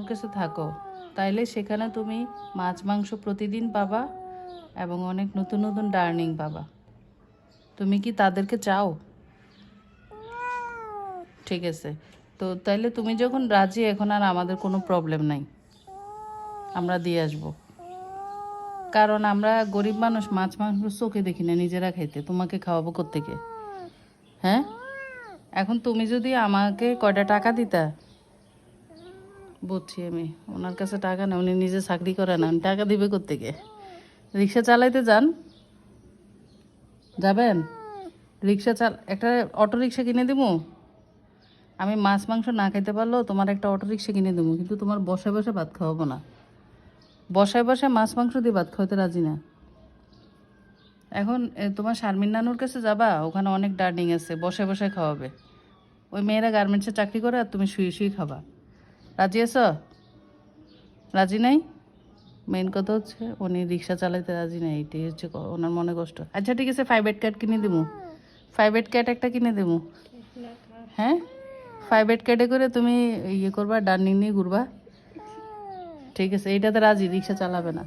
নানুর কাছে থাকো। তাইলে সেখানে তুমি মাছ, মাংস প্রতিদিন পাবা এবং অনেক নতুন নতুন ডার্নিং পাবা। তুমি কি তাদেরকে চাও? ঠিক আছে। তো তাইলে তুমি যখন রাজি, এখন আর আমাদের কোনো প্রবলেম নাই। আমরা দিয়ে আসব। কারণ আমরা গরিব মানুষ, মাছ, মাংস চোখে দেখি না, নিজেরা খাইতে। তোমাকে খাওয়াবো কোত্থেকে? হ্যাঁ? এখন তুমি যদি আমাকে কয়টা টাকা দিতা বুঝছি আমি। ওনার কাছে টাকা না উনি নিজে চাকরি করে না টাকা দিবে কোত্থেকে? রিক্সা চালাইতে যান। যাবেন? রিক্সা চাল, একটা অটো রিক্সা কিনে দিব আমি মাছ, মাংস না খাইতে পারলেও তোমার একটা অটো রিক্সা কিনে দেবো কিন্তু তোমার বসে বসে ভাত খাওয়াবো না। বসায় বসায় মাছ, মাংস দিয়ে ভাত খাওয়াতে রাজি না। এখন তোমার শারমিন নানুর কাছে যাবা? ওখানে অনেক ডার্নিং আছে বসে বসে খাওয়াবে। ওই মেয়েরা গার্মেন্টসে চাকরি করে আর তুমি শুয়ে শুয়ে খাবা। রাজি আছো? রাজি নাই? মেন কথা হচ্ছে উনি রিক্সা চালাইতে রাজি নাই, এটাই হচ্ছে ওনার মনে কষ্ট। আচ্ছা ঠিক আছে ফাইভ এড ক্যাট কিনে দেবো ফাইভ এড ক্যাট একটা কিনে দেবো হ্যাঁ? ফাইভ এড ক্যাটে করে তুমি ইয়ে করবা ডার্নিং নিয়ে ঘুরবা। ঠিক আছে, এইটাতে রাজি, রিক্সা চালাবে না।